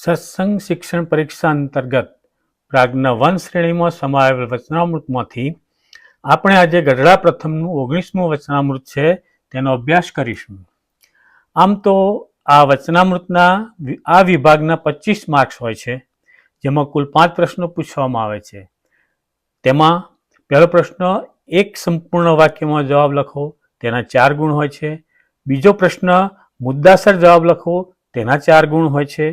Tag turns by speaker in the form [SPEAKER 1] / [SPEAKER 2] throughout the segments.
[SPEAKER 1] સત્સંગ શિક્ષણ પરીક્ષા અંતર્ગત પ્રાગના વન શ્રેણીમાં સમાયેલ વચનામૃતમાંથી આપણે આજે ગઢડા પ્રથમનું ઓગણીસમું વચનામૃત છે, તેનો અભ્યાસ કરીશું. આમ તો આ વચનામૃતના આ વિભાગના પચીસ માર્ક્સ હોય છે, જેમાં કુલ પાંચ પ્રશ્નો પૂછવામાં આવે છે. તેમાં પહેલો પ્રશ્ન, એક સંપૂર્ણ વાક્યમાં જવાબ લખો, તેના ચાર ગુણ હોય છે. બીજો પ્રશ્ન, મુદ્દાસર જવાબ લખો, તેના ચાર ગુણ હોય છે.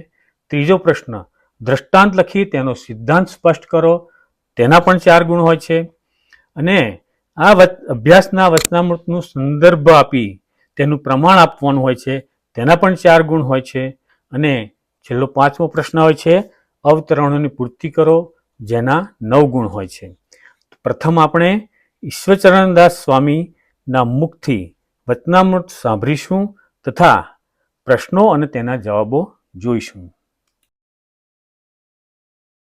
[SPEAKER 1] ત્રીજો પ્રશ્ન, દ્રષ્ટાંત લખી તેનો સિદ્ધાંત સ્પષ્ટ કરો. તેના પણ ચાર ગુણ હોય છે. અને આ અભ્યાસના વચનામૃતનું સંદર્ભ આપી તેનું પ્રમાણ આપવાનું હોય છે. તેના પણ ચાર ગુણ હોય છે. અને છેલ્લો પાંચમો પ્રશ્ન હોય છે, અવતરણોની પૂર્તિ કરો, જેના નવ ગુણ હોય છે. પ્રથમ આપણે ઈશ્વરચરણદાસ સ્વામીના મુખથી વચનામૃત સાંભળીશું તથા પ્રશ્નો અને તેના જવાબો જોઈશું.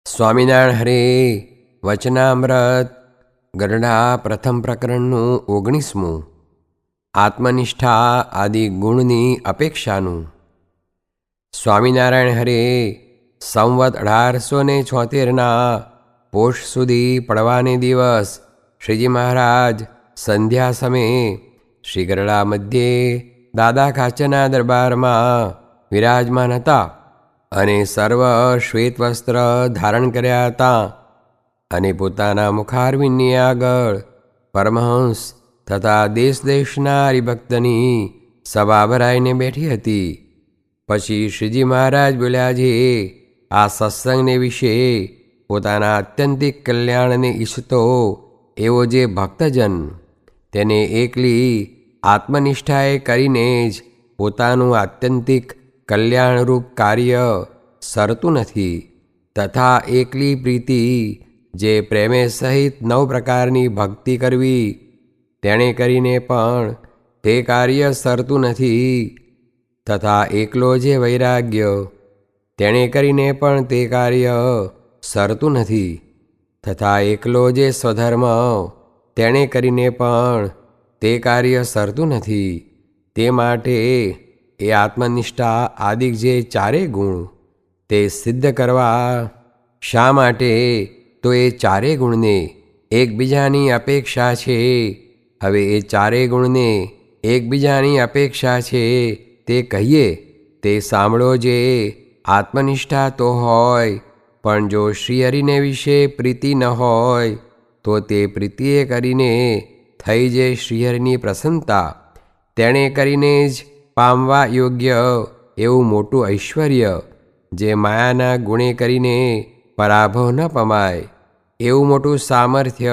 [SPEAKER 2] સ્વામિનારાયણ હરે, વચનામૃત. ગરડા પ્રથમ પ્રકરણનું ઓગણીસમું. આત્મનિષ્ઠા આદિ ગુણની અપેક્ષાનું. સ્વામિનારાયણ હરે, સંવત અઢારસો ને છોતેરના પોષ સુધી પડવાને દિવસ. શ્રીજી મહારાજ, સંધ્યા સમયે. શ્રી ગરડા મધ્યે દાદા કાચના દરબારમાં વિરાજમાન હતા. અને સર્વ શ્વેત વસ્ત્ર ધારણ કર્યા હતા અને પોતાના મુખારવિંદની આગળ પરમહંસ તથા દેશ દેશના હરિભક્તની સભા ભરાઈને બેઠી હતી. પછી શ્રીજી મહારાજ બોલ્યા જે આ સત્સંગને વિશે પોતાના આત્યંતિક કલ્યાણને ઈચ્છતો એવો જે ભક્તજન તેને એકલી આત્મનિષ્ઠાએ કરીને જ પોતાનું આત્યંતિક કલ્યાણરૂપ કાર્ય સરતું નથી. તથા એકલી પ્રીતિ જે પ્રેમે સહિત નવ પ્રકારની ભક્તિ કરવી, તેણે કરીને પણ તે કાર્ય સરતું નથી. તથા એકલો જે વૈરાગ્ય, તેણે કરીને પણ તે કાર્ય સરતું નથી. તથા એકલો જે સ્વધર્મ, તેણે કરીને પણ તે કાર્ય સરતું નથી. તે માટે એ આત્મનિષ્ઠા આદિક જે ચારે ગુણ તે સિદ્ધ કરવા, શા માટે? તો એ ચારે ગુણને એકબીજાની અપેક્ષા છે. હવે એ ચારે ગુણને એકબીજાની અપેક્ષા છે તે કહીએ, તે સાંભળો જે આત્મનિષ્ઠા તો હોય, પણ જો શ્રીહરિને વિશે પ્રીતિ ન હોય, તો તે પ્રીતિએ કરીને થઈ જે શ્રીહરિની પ્રસન્નતા, તેણે કરીને જ પામવા યોગ્ય એવું મોટું ઐશ્વર્ય, જે માયાના ગુણે કરીને પરાભવ ન પમાય. એવું મોટું સામર્થ્ય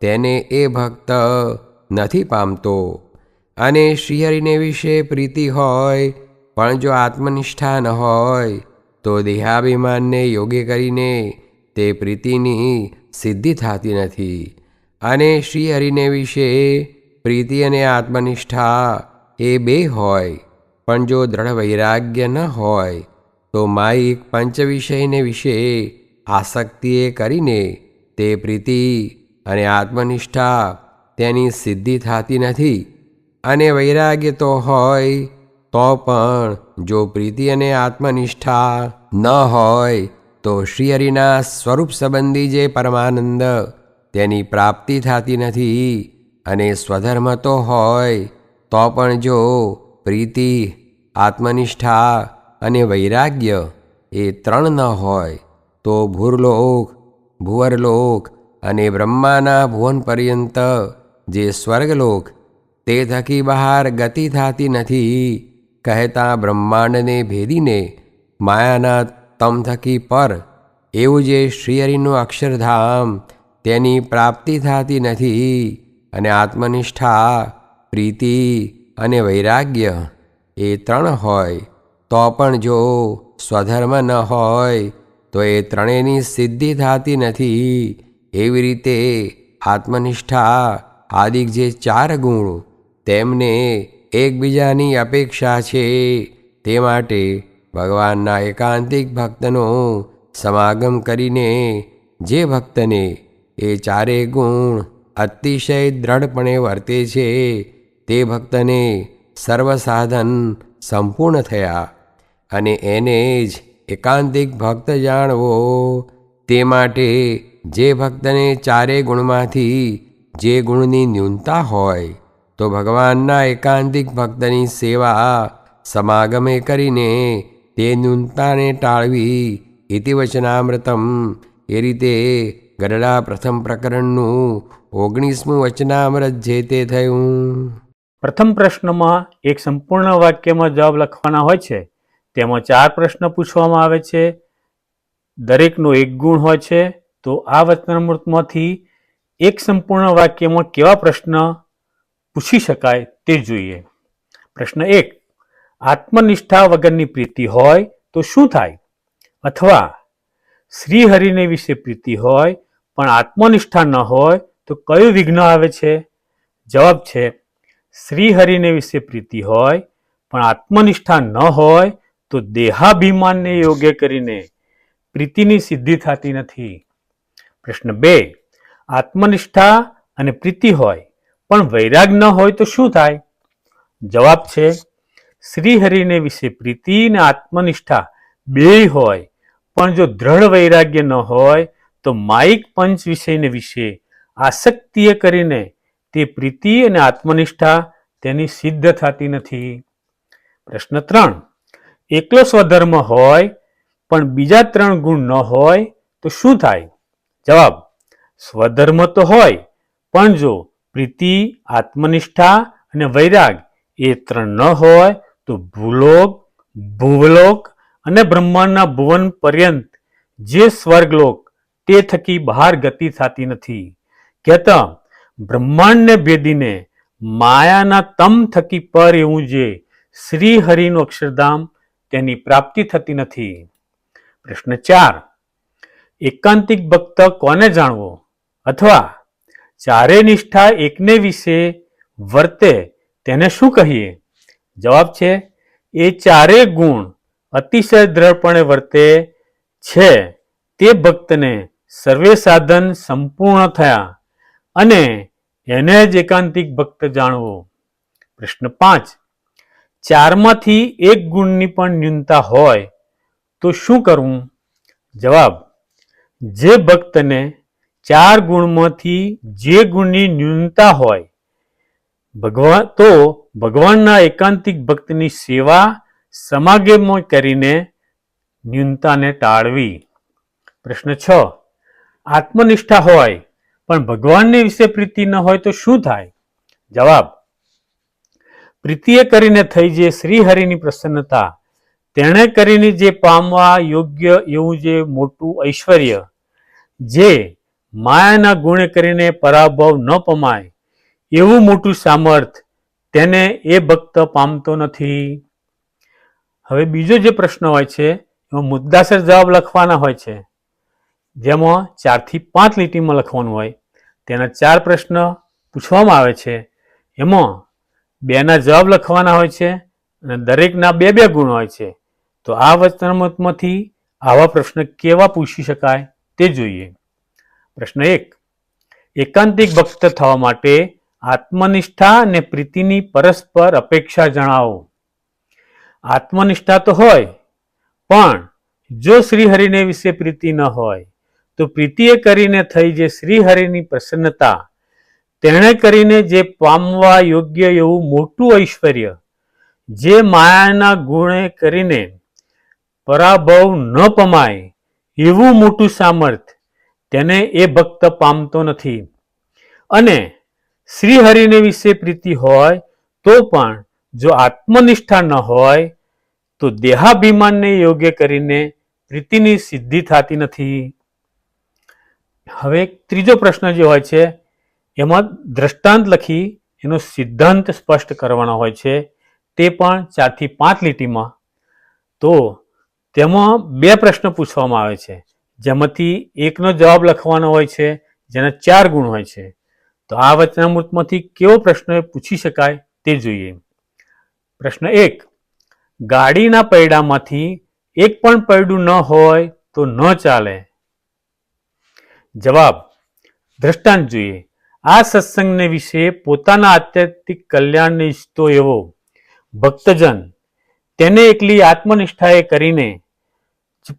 [SPEAKER 2] તેને એ ભક્ત નથી પામતો. અને શ્રીહરિને વિશે પ્રીતિ હોય, પણ જો આત્મનિષ્ઠા ન હોય, તો દેહાભિમાનને યોગ્ય કરીને તે પ્રીતિની સિદ્ધિ થતી નથી. અને શ્રીહરિને વિશે પ્રીતિ અને આત્મનિષ્ઠા એ બે હોય, પણ જો દ્રઢ વૈરાગ્ય ન હોય, તો માયિક પંચ વિષયને વિશે આસક્તિએ કરીને તે પ્રીતિ અને આત્મનિષ્ઠા તેની સિદ્ધિ થતી નથી. અને વૈરાગ્ય તો હોય, તો પણ જો પ્રીતિ અને આત્મનિષ્ઠા ન હોય, તો શ્રીહરિના સ્વરૂપ સંબંધી જે પરમાનંદ તેની પ્રાપ્તિ થતી નથી અને સ્વધર્મ તો હોય તો પણ જો પ્રીતિ, આત્મનિષ્ઠા અને વૈરાગ્ય એ ત્રણ ન હોય, તો ભૂરલોક, ભુવરલોક અને બ્રહ્માના ભુવન પર્યંત જે સ્વર્ગલોક, તે થકી બહાર ગતિ થતી નથી, કહેતા બ્રહ્માંડને ભેદીને માયાના તમ થકી પર એવું જે શ્રીહરિનું અક્ષરધામ તેની પ્રાપ્તિ થતી નથી અને આત્મનિષ્ઠા પ્રીતિ અને વૈરાગ્ય એ ત્રણ હોય, તો પણ જો સ્વધર્મ ન હોય, તો એ ત્રણેયની સિદ્ધિ થતી નથી. એવી રીતે આત્મનિષ્ઠા આદિક જે ચાર ગુણ, તેમને એકબીજાની અપેક્ષા છે. તે માટે ભગવાનના એકાંતિક ભક્તનો સમાગમ કરીને જે ભક્તને એ ચારે ગુણ અતિશય દ્રઢપણે વર્તે છે તે ભક્તને સર્વ સાધન સંપૂર્ણ થયા અને એને જ એકાંતિક ભક્ત જાણવો તે માટે જે ભક્તને ચારે ગુણમાંથી જે ગુણની ન્યૂનતા હોય તો ભગવાનના એકાંતિક ભક્તની સેવા સમાગમે કરીને તે ન્યૂનતાને ટાળવી ઇતિવચનામૃતમ એ રીતે ગરડા પ્રથમ પ્રકરણનું ઓગણીસમું વચનામૃત જે તે થયું.
[SPEAKER 1] પ્રથમ પ્રશ્નમાં એક સંપૂર્ણ વાક્યમાં જવાબ લખવાના હોય છે. તેમાં ચાર પ્રશ્ન પૂછવામાં આવે છે. દરેકનો એક ગુણ હોય છે. તો આ વચનામૃતમાંથી એક સંપૂર્ણ વાક્યમાં કેવા પ્રશ્ન પૂછી શકાય તે જોઈએ. પ્રશ્ન એક, આત્મનિષ્ઠા વગરની પ્રીતિ હોય તો શું થાય? અથવા શ્રી હરિને વિશે પ્રીતિ હોય પણ આત્મનિષ્ઠા ન હોય તો કયું વિઘ્ન આવે છે? જવાબ છે શ્રી હરિને વિશે પ્રીતિ હોય, પણ આત્મનિષ્ઠા ન હોય, તો દેહાભિમાનને યોગ્ય કરીને પ્રીતિની સિદ્ધિ થતી નથી. પ્રશ્ન બે, આત્મનિષ્ઠા અને પ્રીતિ હોય, પણ વૈરાગ ન હોય તો શું થાય? જવાબ છે શ્રી હરિને વિશે પ્રીતિ અને આત્મનિષ્ઠા બે હોય, પણ જો દ્રઢ વૈરાગ્ય ન હોય, તો માઇક પંચ વિષયને વિશે આસક્તિએ કરીને તે પ્રીતિ અને આત્મનિષ્ઠા તેની સિદ્ધ થતી નથી. પ્રશ્ન ત્રણ. એકલો સ્વધર્મ હોય, પણ બીજા ત્રણ ગુણ ન હોય, તો શું થાય? જવાબ. સ્વધર્મ તો હોય, પણ જો પ્રીતિ, આત્મનિષ્ઠા અને વૈરાગ એ ત્રણ ન હોય, તો ભૂલોક, ભૂવલોક અને બ્રહ્માંડના ભુવન પર્યંત જે સ્વર્ગલોક તે થકી બહાર ગતિ થતી નથી. કહેતા બ્રહ્માંડને ભેદીને માયાના તમ થકી પર એવું જે શ્રી હરિનું અક્ષરધામ તેની પ્રાપ્તિ થતી નથી. પ્રશ્ન ચાર, એકાંતિક ભક્ત કોને જાણવો? અથવા ચારે નિષ્ઠા એકને વિશે વર્તે તેને શું કહીએ? જવાબ છે, એ ચારે ગુણ અતિશય દ્રઢપણે વર્તે છે. તે ભક્તને સર્વે સાધન સંપૂર્ણ થયા અને એને જ એકાંતિક ભક્ત જાણવો? પ્રશ્ન પાંચ. ચારમાંથી એક ગુણની પણ ન્યૂનતા હોય તો શું કરવું? જવાબ. જે ભક્તને ચાર ગુણમાંથી જે ગુણની ન્યૂનતા હોય ભગવાન તો ભગવાનના એકાંતિક ભક્તની સેવા સમાગમમાં કરીને ન્યૂનતાને ટાળવી. પ્રશ્ન છ. આત્મનિષ્ઠા હોય પણ ભગવાનની વિશે પ્રીતિ ન હોય તો શું થાય? જવાબ, પ્રીતિએ કરીને થઈ જે શ્રી હરિની પ્રસન્નતા, તેણે કરીને જે પામવા યોગ્ય એવું જે મોટું ઐશ્વર્ય, જે માયાના ગુણે કરીને પરાભવ ન પમાય, એવું મોટું સામર્થ તેને એ ભક્ત પામતો નથી. હવે બીજો જે પ્રશ્ન હોય છે, એમાં મુદ્દાસર જવાબ લખવાના હોય છે. જેમાં ચારથી પાંચ લીટીમાં લખવાનું હોય. તેના ચાર પ્રશ્ન પૂછવામાં આવે છે. એમાં બેના જવાબ લખવાના હોય છે અને દરેકના બે બે ગુણ હોય છે. તો આ વચનામૃતમાંથી આવા પ્રશ્ન કેવા પૂછી શકાય તે જોઈએ. પ્રશ્ન એક. એકાંતિક ભક્ત થવા માટે આત્મનિષ્ઠા અને પ્રીતિની પરસ્પર અપેક્ષા જણાવો. આત્મનિષ્ઠા તો હોય, પણ જો શ્રીહરિને વિશે પ્રીતિ ન હોય તો પ્રીતિએ કરીને થઈ જે શ્રીહરિની પ્રસન્નતા, તેણે કરીને જે પામવા યોગ્ય એવું મોટું ઐશ્વર્ય, જે માયાના ગુણે કરીને પરાભવ ન પમાય એવું મોટું સામર્થ તેને એ ભક્ત પામતો નથી. અને શ્રીહરિને વિશે પ્રીતિ હોય તો પણ જો આત્મનિષ્ઠા ન હોય, તો દેહાભિમાનને યોગ્ય કરીને પ્રીતિની સિદ્ધિ થતી નથી. હવે ત્રીજો પ્રશ્ન જે હોય છે, એમાં દ્રષ્ટાંત લખી એનો સિદ્ધાંત સ્પષ્ટ કરવાનો હોય છે, તે પણ ચારથી પાંચ લીટીમાં. તો તેમાં બે પ્રશ્ન પૂછવામાં આવે છે. જેમાંથી એકનો જવાબ લખવાનો હોય છે, જેના ચાર ગુણ હોય છે. તો આ વચનામૃતમાંથી કેવો પ્રશ્ન પૂછી શકાય તે જોઈએ. પ્રશ્ન એક, ગાડીના પૈડામાંથી એક પણ પૈડું ન હોય તો ન ચાલે. જવાબ દ્રષ્ટાંત જોઈએ આ સત્સંગને વિશે પોતાના આત્યંતિક કલ્યાણને ઈચ્છતો એવો ભક્તજન, તેને એકલી આત્મનિષ્ઠાએ કરીને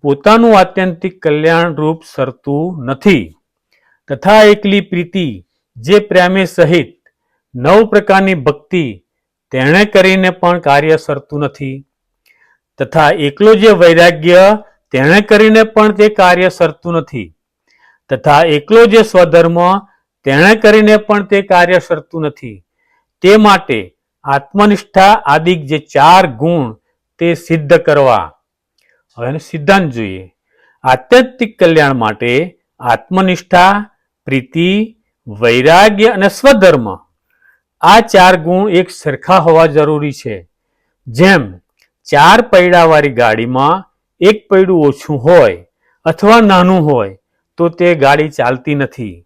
[SPEAKER 1] પોતાનું આત્યંતિક કલ્યાણરૂપ સરતું નથી. તથા એકલી પ્રીતિ જે પ્રેમે સહિત નવ પ્રકારની ભક્તિ તેણે કરીને પણ કાર્ય સરતું નથી. તથા એકલો જે વૈરાગ્ય તેણે કરીને પણ તે કાર્ય સરતું નથી. તથા એકલો જે સ્વધર્મ, તેણે કરીને પણ તે કાર્ય સરતું નથી. તે માટે આત્મનિષ્ઠા આદિક જે ચાર ગુણ તે સિદ્ધ કરવા. હવે સિદ્ધાંત જોઈએ. આત્યંતિક કલ્યાણ માટે આત્મનિષ્ઠા, પ્રીતિ, વૈરાગ્ય અને સ્વધર્મ આ ચાર ગુણ એક સરખા હોવા જરૂરી છે. જેમ ચાર પૈડાવાળી ગાડીમાં એક પૈડું ઓછું હોય અથવા નાનું હોય તો તે ગાડી ચાલતી નથી.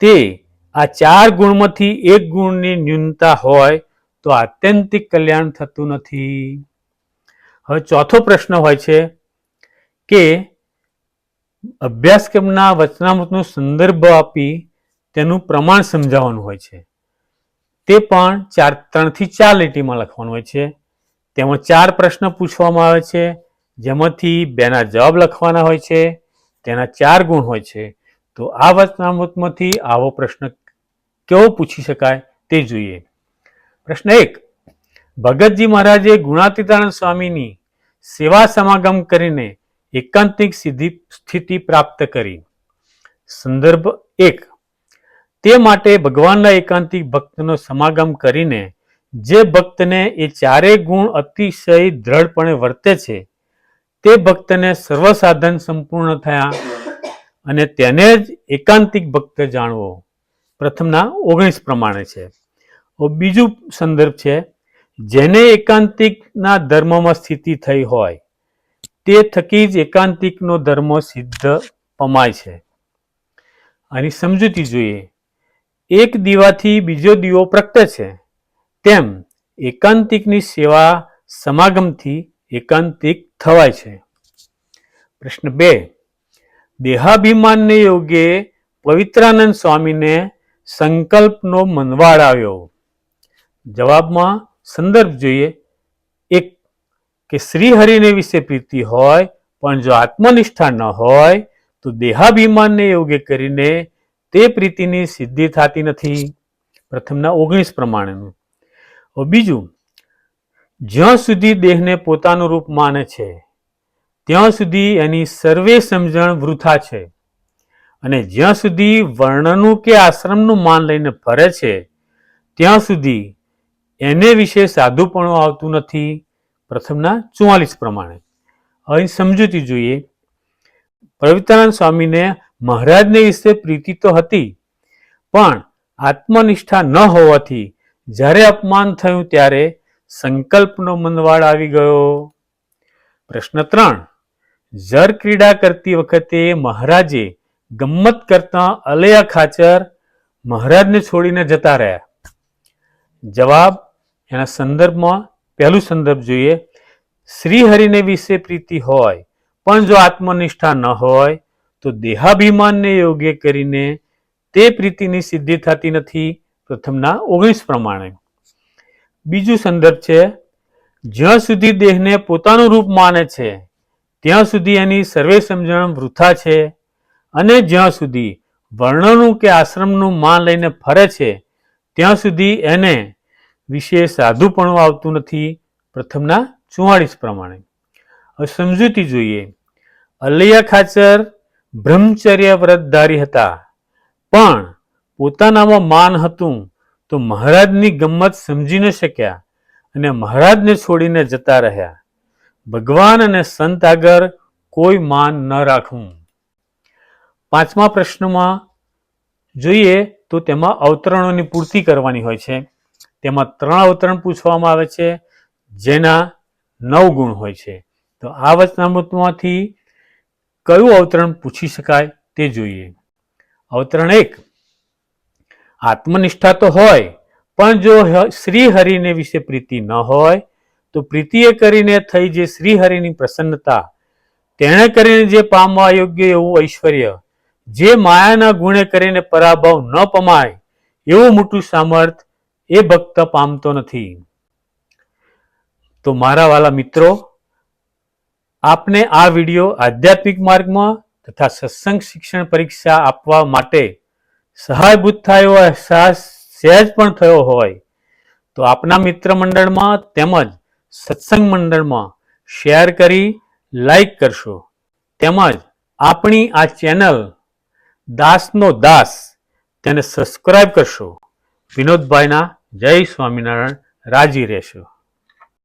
[SPEAKER 1] તે આ ચાર ગુણમાંથી એક ગુણની ન્યૂનતા હોય તો આત્યંતિક કલ્યાણ થતું નથી. હવે ચોથો પ્રશ્ન હોય છે કે અભ્યાસક્રમના વચનામૃતનો સંદર્ભ આપી તેનું પ્રમાણ સમજાવવાનું હોય છે. તે પણ ચાર, ત્રણથી ચાર લીટીમાં લખવાનું હોય છે. તેમાં ચાર પ્રશ્ન પૂછવામાં આવે છે, જેમાંથી બેના જવાબ લખવાના હોય છે. તેના ચાર ગુણ હોય છે, તો આ વચનામૃતમાંથી આવો પ્રશ્ન કેવો પૂછી શકાય તે જોઈએ. પ્રશ્ન એક, ભગતજી મહારાજે ગુણાતીતાનંદ સ્વામીની સેવા સમાગમ કરીને એકાંતિક સિદ્ધિ સ્થિતિ પ્રાપ્ત કરી. સંદર્ભ એક, તે માટે ભગવાનના એકાંતિક ભક્તનો સમાગમ કરીને જે ભક્તને એ ચારેય ગુણ અતિશય દ્રઢપણે વર્તે છે તે ભક્તને સર્વસાધન સંપૂર્ણ થયા અને તેને જ એકાંતિક ભક્ત જાણવો. પ્રથમના ઓગણીસ પ્રમાણે છે. બીજું સંદર્ભ છે, જેને એકાંતિકના ધર્મમાં સ્થિતિ થઈ હોય, તે થકી જ એકાંતિકનો ધર્મ સિદ્ધ પમાય છે. આની સમજૂતી જોઈએ. એક દીવાથી બીજો દીવો પ્રગટે છે. તેમ એકાંતિકની સેવા સમાગમથી એકાંતિક થવાય છે. પ્રશ્ન બે. દેહાભિમાનને યોગે પવિત્રાનંદ સ્વામીને સંકલ્પનો મનવાળ આવ્યો. જવાબમાં સંદર્ભ જોઈએ. એક, કે શ્રી હરિને વિશે પ્રીતિ હોય, પણ જો આત્મનિષ્ઠા ન હોય, તો દેહાભિમાનને યોગે કરીને તે પ્રીતિની સિદ્ધિ થતી નથી. પ્રથમના ઓગણીસ પ્રમાણેનું. બીજું જ્યાં સુધી દેહને પોતાનું રૂપ માને છે, ત્યાં સુધી એની સર્વે સમજણ વૃથા છે. અને જ્યાં સુધી વર્ણનું કે આશ્રમનું માન લઈને ફરે છે, ત્યાં સુધી એને વિશે સાધુપણું આવતું નથી. પ્રથમના ચુમ્માલીસ પ્રમાણે. અહીં સમજૂતી જોઈએ. પવિત્રાનંદ સ્વામીને મહારાજને વિશે પ્રીતિ તો હતી, પણ આત્મનિષ્ઠા ન હોવાથી જ્યારે અપમાન થયું ત્યારે સંકલ્પનો મનવાડ આવી ગયો. પ્રશ્ન ત્રણ. જર ક્રીડા કરતી વખતે મહારાજે ગમ્મત કરતા અલયા ખાચર મહારાજને છોડીને જતા રહ્યા. જવાબ એના સંદર્ભમાં, પહેલું સંદર્ભ જોઈએ. શ્રી હરિને વિશે પ્રીતિ હોય, પણ જો આત્મનિષ્ઠા ન હોય, તો દેહાભિમાનને યોગ્ય કરીને તે પ્રીતિની સિદ્ધિ થતી નથી પ્રથમના ઓગણીસ પ્રમાણે. બીજું સંદર્ભ છે, જ્યાં સુધી દેહને પોતાનું રૂપ માને છે, ત્યાં સુધી એની સર્વે સમજણ વૃથા છે અને જ્યાં સુધી વર્ણનું કે આશ્રમનું માન લઈને ફરે છે, ત્યાં સુધી એને વિશે સાધુપણું આવતું નથી, પ્રથમના ચુવાળીસ પ્રમાણે. સમજૂતી જોઈએ. અલૈયા ખાચર બ્રહ્મચર્ય વ્રતધારી હતા, પણ પોતાનામાં માન હતું તો મહારાજની ગમ્મત સમજી ન શક્યા અને મહારાજને છોડીને જતા રહ્યા. ભગવાન અને સંત આગળ કોઈ માન ન રાખવું. પાંચમા પ્રશ્નમાં જોઈએ તો તેમાં અવતરણોની પૂર્તિ કરવાની હોય છે. તેમાં ત્રણ અવતરણ પૂછવામાં આવે છે, જેના નવ ગુણ હોય છે. તો આ વચનામૃતમાંથી કયું અવતરણ પૂછી શકાય તે જોઈએ. અવતરણ એક આત્મનિષ્ઠા તો હોય, પણ જો શ્રી હરિને વિશે પ્રીતિ ન હોય, તો પ્રીતિએ કરીને થઈ જે શ્રી હરિની પ્રસન્નતા, તેણે કરીને જે પામવા યોગ્ય એવું ઐશ્વર્ય, જે માયાના ગુણે કરીને પરાભવ ન પમાય, એવું મોટું સામર્થ એ ભક્ત પામતો નથી. તો મારા વાલા મિત્રો, આપને આ વીડિયો આધ્યાત્મિક માર્ગમાં તથા સત્સંગ શિક્ષણ પરીક્ષા આપવા માટે સહાયભૂત થાય એવો અહેસાસ સહેજ પણ થયો હોય, તો આપના મિત્ર મંડળમાં તેમજ સત્સંગ મંડળમાં શેર કરી, લાઈક કરશો. તેમજ આપણી આ ચેનલ દાસનો દાસ તેને સબસ્ક્રાઈબ કરશો. વિનોદભાઈના જય સ્વામિનારાયણ, રાજી રહેશો.